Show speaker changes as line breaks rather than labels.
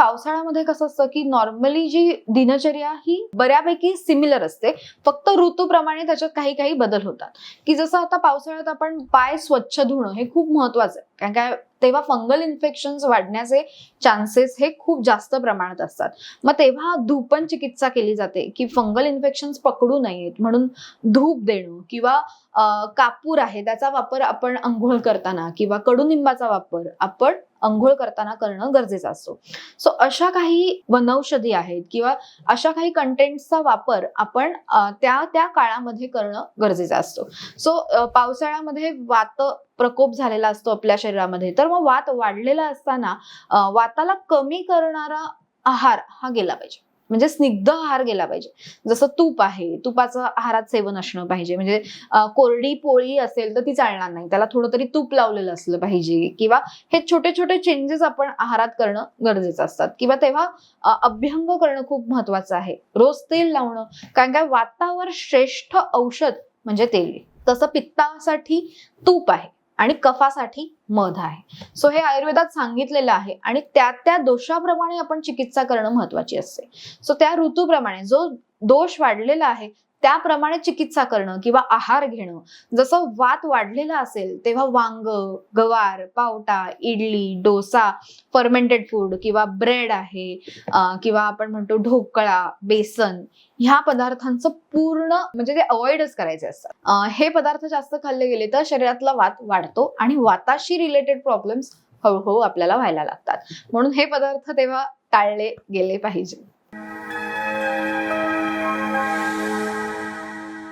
पावसाळ्यामध्ये कसं असतं की नॉर्मली जी दिनचर्या ही बऱ्यापैकी सिमिलर असते. फक्त ऋतूप्रमाणे त्याच्यात काही काही बदल होतात. की जसं आता पावसाळ्यात आपण पाय स्वच्छ धुणं हे खूप महत्वाचं आहे. कारण काय? तेव्हा फंगल इन्फेक्शन वाढण्याचे चान्सेस हे खूप जास्त प्रमाणात असतात. मग तेव्हा धूपन चिकित्सा केली जाते की फंगल इन्फेक्शन पकडू नयेत. म्हणून धूप देणं किंवा कापूर आहे त्याचा वापर आपण अंघोळ करताना किंवा कडुनिंबाचा वापर आपण अंघोळ करताना करणं गरजेचं असतो. सो अशा काही वनौषधी आहेत किंवा अशा काही कंटेंटचा वापर आपण त्या त्या काळामध्ये करणं गरजेचं असतो. सो पावसाळ्यामध्ये वात प्रकोप झालेला असतो आपल्या शरीरामध्ये. तर मग वात वाढलेला असताना वाताला कमी करणारा आहार हा गेला पाहिजे. म्हणजे स्निग्ध आहार गेला पाहिजे. जसं तूप आहे तुपाचं आहारात सेवन असणं पाहिजे. म्हणजे कोरडी पोळी असेल तर ती चालणार नाही. त्याला थोडं तरी तूप लावलेलं असलं पाहिजे. किंवा हे छोटे छोटे चेंजेस आपण आहारात करणं गरजेचं असतात. किंवा तेव्हा अभ्यंग करणं खूप महत्वाचं आहे. रोज तेल लावणं. कारण काय? वातावर श्रेष्ठ औषध म्हणजे तेल आहे. तसं पित्तासाठी तूप आहे. आणि कफासाठी मध आहे. सो हे आयुर्वेदात सांगितलेलं आहे आणि त्या त्या दोषाप्रमाणे आपण चिकित्सा करणं महत्वाची असते. सो त्या ऋतूप्रमाणे जो दोष वाढलेला आहे त्याप्रमाणे चिकित्सा करणं किंवा आहार घेणं. जसं वात वाढलेला असेल तेव्हा वांग गवार पावटा इडली डोसा फर्मेंटेड फूड किंवा ब्रेड आहे किंवा आपण म्हणतो ढोकळा बेसन ह्या पदार्थांचं पूर्ण म्हणजे ते अवॉइडच करायचे असतात. हे पदार्थ जास्त खाल्ले गेले तर शरीरातला वात वाढतो आणि वाताशी रिलेटेड प्रॉब्लेम्स हळूहळू आपल्याला व्हायला लागतात. म्हणून हे पदार्थ तेव्हा टाळले गेले पाहिजे.